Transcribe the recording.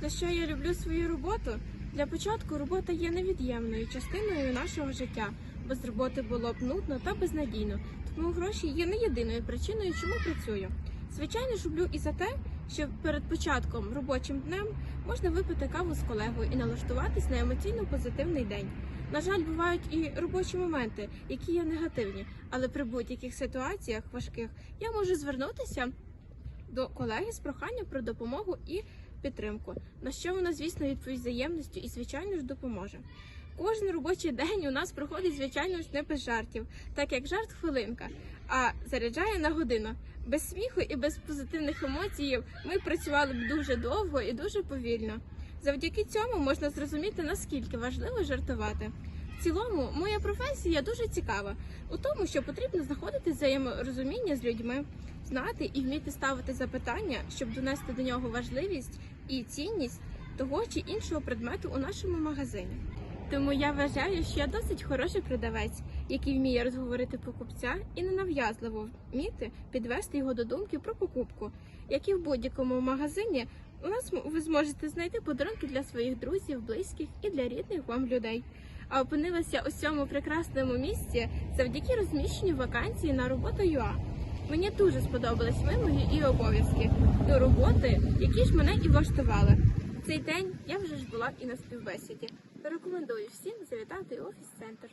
За що я люблю свою роботу? Для початку робота є невід'ємною частиною нашого життя. Без роботи було б нудно та безнадійно, тому гроші є не єдиною причиною, чому працюю. Звичайно ж, люблю і за те, що перед початком робочим днем можна випити каву з колегою і налаштуватись на емоційно позитивний день. На жаль, бувають і робочі моменти, які є негативні, але при будь-яких ситуаціях важких я можу звернутися до колеги з проханням про допомогу і підтримку, на що вона, звісно, відповість взаємністю і, звичайно ж, допоможе. Кожен робочий день у нас проходить, звичайно ж, не без жартів, так як жарт хвилинка, а заряджає на годину. Без сміху і без позитивних емоцій ми працювали б дуже довго і дуже повільно. Завдяки цьому можна зрозуміти, наскільки важливо жартувати. В цілому, моя професія дуже цікава у тому, що потрібно знаходити взаєморозуміння з людьми, знати і вміти ставити запитання, щоб донести до нього важливість і цінність того чи іншого предмету у нашому магазині. Тому я вважаю, що я досить хороший продавець, який вміє розговорити покупця і ненав'язливо вміти підвести його до думки про покупку. Як і в будь-якому магазині, у нас ви зможете знайти подарунки для своїх друзів, близьких і для рідних вам людей. А опинилася у цьому прекрасному місці завдяки розміщенню вакансії на роботу ЮА. Мені дуже сподобались вимоги і обов'язки до роботи, які ж мене і влаштували. Цей день я вже ж була і на співбесіді. Рекомендую всім завітати офіс-центр.